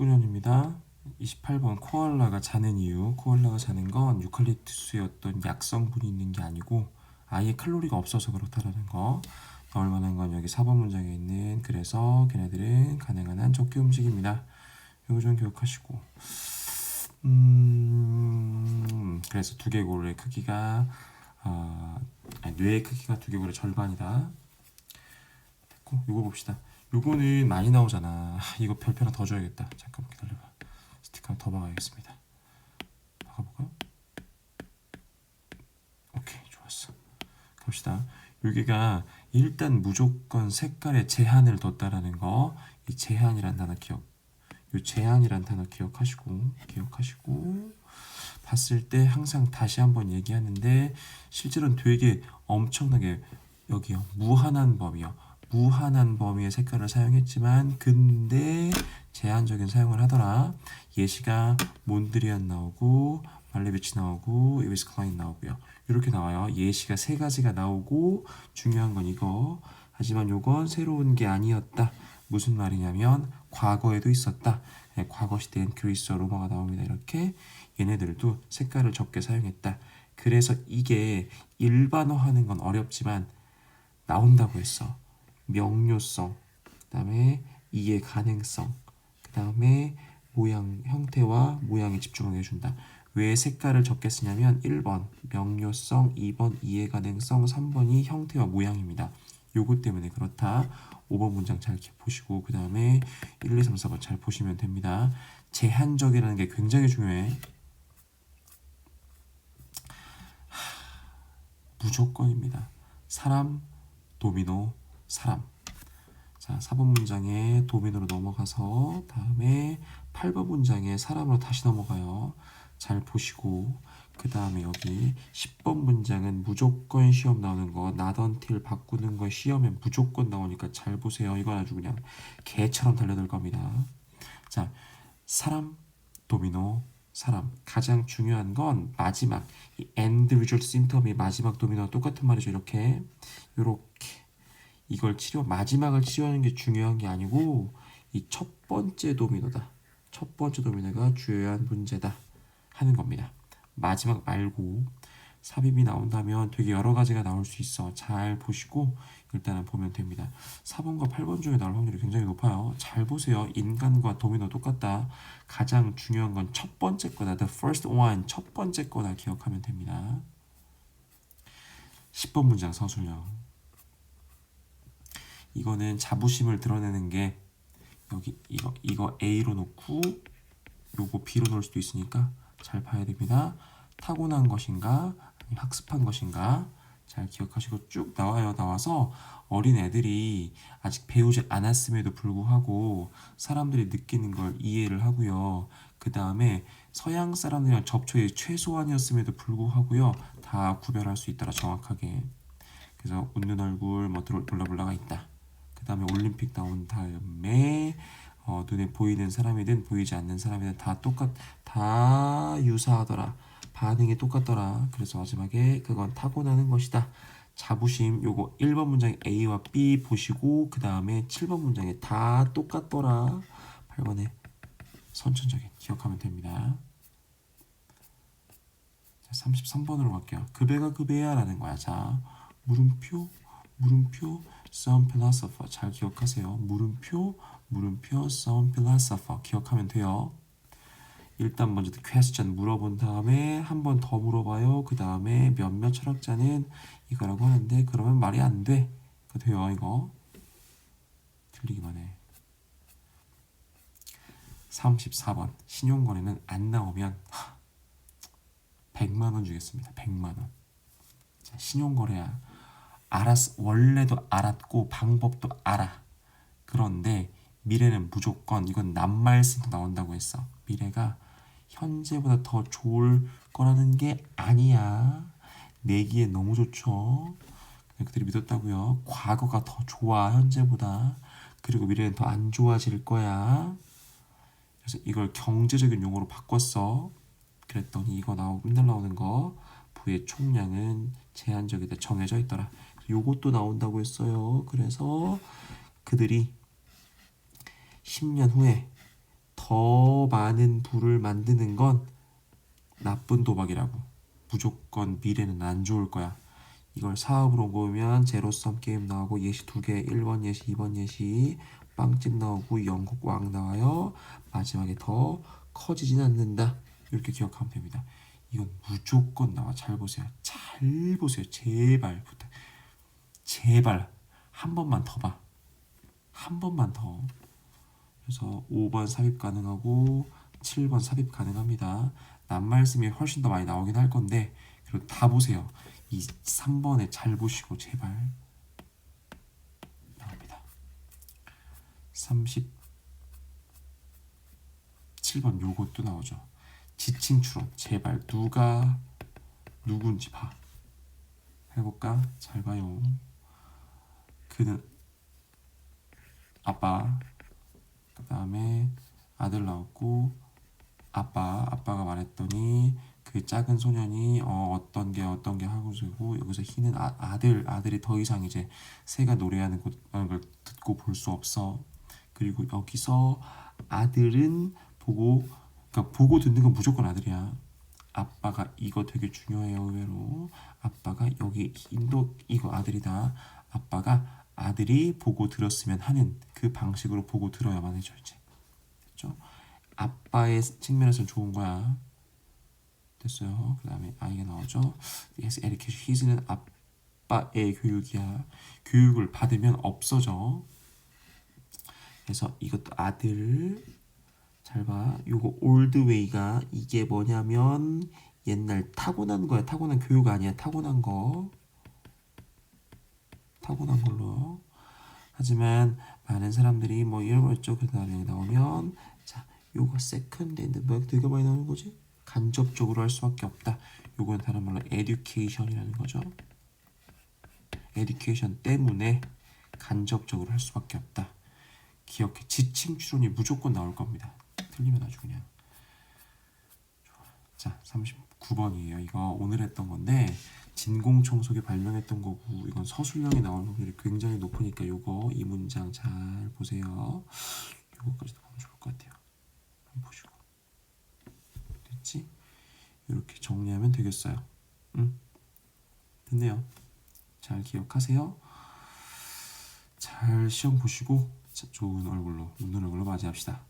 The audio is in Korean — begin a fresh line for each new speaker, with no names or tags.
19년입니다. 28번 코알라가 자는 이유. 코알라가 자는 건 유칼립투스의 어떤 약성분이 있는 게 아니고 아예 칼로리가 없어서 그렇다라는 거. 나올 만한 건 여기 4번 문장에 있는 그래서 걔네들은 가능한 한 적게 움직입니다. 이거 좀 기억하시고. 음, 그래서 두개골의 크기가 어, 아니, 뇌의 크기가 두개골의 절반이다. 됐고, 이거 봅시다. 요거는 많이 나오잖아. 이거 별표 하나 더 줘야겠다. 잠깐만 기다려봐. 스티커 더 박아야겠습니다. 박아볼까요? 오케이, 좋았어. 갑시다. 여기가 일단 무조건 색깔에 제한을 뒀다라는 거. 이 제한이란 단어 기억. 이 제한이란 단어 기억하시고 기억하시고 봤을 때 항상 다시 한번 얘기하는데 실제로는 되게 엄청나게 여기요 무한한 범위요 무한한 범위의 색깔을 사용했지만 근데 제한적인 사용을 하더라. 예시가 몬드리안 나오고 말레비치 나오고 이비스 클라인 나오고요. 이렇게 나와요. 예시가 세 가지가 나오고 중요한 건 이거. 하지만 요건 새로운 게 아니었다. 무슨 말이냐면 과거에도 있었다. 네, 과거 시대엔 그리스와 로마가 나옵니다. 이렇게 얘네들도 색깔을 적게 사용했다. 그래서 이게 일반화하는 건 어렵지만 나온다고 했어 명료성, 그다음에 이해 가능성, 그다음에 모양 형태와 모양에 집중하게 해준다. 왜 색깔을 적게 쓰냐면 1번 명료성, 2번 이해 가능성, 3번이 형태와 모양입니다. 요것 때문에 그렇다. 5번 문장 잘 보시고 그 다음에 1, 2, 3, 4번 잘 보시면 됩니다. 제한적이라는 게 굉장히 중요해. 무조건입니다. 사람, 도미노, 사람. 자, 4번 문장에 도민으로 넘어가서 다음에 8번 문장에 사람으로 다시 넘어가요. 잘 보시고 그 다음에 여기 10번 문장은 무조건 시험 나오는 거 나던틸 바꾸는 거 시험에 무조건 나오니까 잘 보세요. 이건 아주 그냥 개처럼 달려들 겁니다. 자, 사람, 도미노, 사람 가장 중요한 건 마지막 이 end result symptom이 마지막 도미노와 똑같은 말이죠. 이렇게 이렇게 이걸 치료 마지막을 치료하는 게 중요한 게 아니고 이 첫 번째 도미노다. 첫 번째 도미노가 주요한 문제다 하는 겁니다. 마지막 말고 삽입이 나온다면 되게 여러 가지가 나올 수 있어. 잘 보시고 일단은 보면 됩니다. 4번과 8번 중에 나올 확률이 굉장히 높아요. 잘 보세요. 인간과 도미노 똑같다. 가장 중요한 건 첫 번째 거다. The first one. 첫 번째 거다 기억하면 됩니다. 10번 문장 서술형. 이거는 자부심을 드러내는 게 여기 이거 이거 A로 놓고 요거 B로 놓을 수도 있으니까 잘 봐야 됩니다. 타고난 것인가 학습한 것인가 잘 기억하시고 쭉 나와요. 나와서 어린 애들이 아직 배우지 않았음에도 불구하고 사람들이 느끼는 걸 이해를 하고요. 그 다음에 서양 사람들이랑 접촉이 최소한이었음에도 불구하고요. 다 구별할 수 있더라 정확하게. 그래서 웃는 얼굴 뭐 돌라블라가 있다. 그 다음에 올림픽 나온 다음에 어, 눈에 보이는 사람이든 보이지 않는 사람이든 다 똑같 다 유사하더라. 반응이 똑같더라. 그래서 마지막에 그건 타고나는 것이다. 자부심 요거 1번 문장에 A와 B 보시고 그 다음에 7번 문장에 다 똑같더라. 8번에 선천적인 기억하면 됩니다. 자 33번으로 갈게요. 그 배야 라는 거야. 자 물음표 물음표 some philosopher 잘 기억하세요. 물음표 물음표 some philosopher 기억하면 돼요. 일단 먼저 question 물어본 다음에 한 번 더 물어봐요. 그 다음에 몇몇 철학자는 이거라고 하는데 그러면 말이 안 돼. 그 돼요 이거. 틀리기만 해. 34번 신용거래는 안 나오면 100만 원 주겠습니다. 100만 원. 자, 신용거래야. 알았 원래도 알았고 방법도 알아. 그런데 미래는 무조건 이건 낱말씀 나온다고 했어. 미래가 현재보다 더 좋을 거라는 게 아니야. 내기에 너무 좋죠. 그들이 믿었다고요. 과거가 더 좋아 현재보다. 그리고 미래는 더 안 좋아질 거야. 그래서 이걸 경제적인 용어로 바꿨어. 그랬더니 이거 나오고 맨날 나오는 거 부의 총량은 제한적이다 정해져 있더라. 요것도 나온다고 했어요. 그래서 그들이 10년 후에 더더 많은 부를 만드는 건 나쁜 도박이라고. 무조건 미래는 안 좋을 거야. 이걸 사업으로 보면 제로섬 게임 나오고 예시 두 개, 1번 예시, 2번 예시, 빵집 나오고 영국 왕 나와요. 마지막에 더 커지진 않는다. 이렇게 기억하면 됩니다. 이건 무조건 나와. 잘 보세요. 잘 보세요. 제발. 제발 한 번만 더 봐. 한 번만 더. 그래서 5번 삽입 가능하고 7번 삽입 가능합니다. 낱말씀이 훨씬 더 많이 나오긴 할 건데 그리고 다 보세요. 이 3번에 잘 보시고 제발 나옵니다. 37번 요것도 나오죠. 지칭 추론 제발 누가 누군지 봐. 해볼까? 잘 봐요. 그는 아빠. 그 다음에 아들 나왔고 아빠 아빠가 말했더니 그 작은 소년이 어, 어떤 게 어떤 게 하고 있고 여기서 희는 아, 아들 아들이 더 이상 이제 새가 노래하는 걸 듣고 볼 수 없어. 그리고 여기서 아들은 보고 그러니까 보고 듣는 건 무조건 아들이야. 아빠가 이거 되게 중요해요 의외로. 아빠가 여기 인도 이거 아들이다. 아빠가 아들이 보고 들었으면 하는 그 방식으로 보고 들어야만 해줘 이제. 됐죠? 아빠의 측면에서 좋은 거야. 됐어요. 그 다음에 아이가 나오죠. Yes education. His는 아빠의 교육이야. 교육을 받으면 없어져. 그래서 이것도 아들. 잘 봐. 요거 올드 웨이가 이게 뭐냐면 옛날 타고난 거야. 타고난 교육 아니야. 타고난 거. 타고난 걸로. 하지만 많은 사람들이 뭐 이런 거 있죠. 그 다음에 나오면 자, 요거 세컨드 핸드 뭐 되게 많이 나오는 거지? 간접적으로 할 수밖에 없다. 요건 다른 말로 education이라는 거죠. education 때문에 간접적으로 할 수밖에 없다. 기억해. 지칭 추론이 무조건 나올 겁니다. 틀리면 아주 그냥. 자, 39번이에요. 이거 오늘 했던 건데 진공 청소기 발명했던 거고 이건 서술형이 나올 확률이 굉장히 높으니까 요거 이 문장 잘 보세요. 요거까지도 보면 좋을 것 같아요. 한번 보시고. 됐지? 이렇게 정리하면 되겠어요. 응? 됐네요. 잘 기억하세요. 잘 시험 보시고 자, 좋은 얼굴로 웃는 얼굴로 맞이합시다.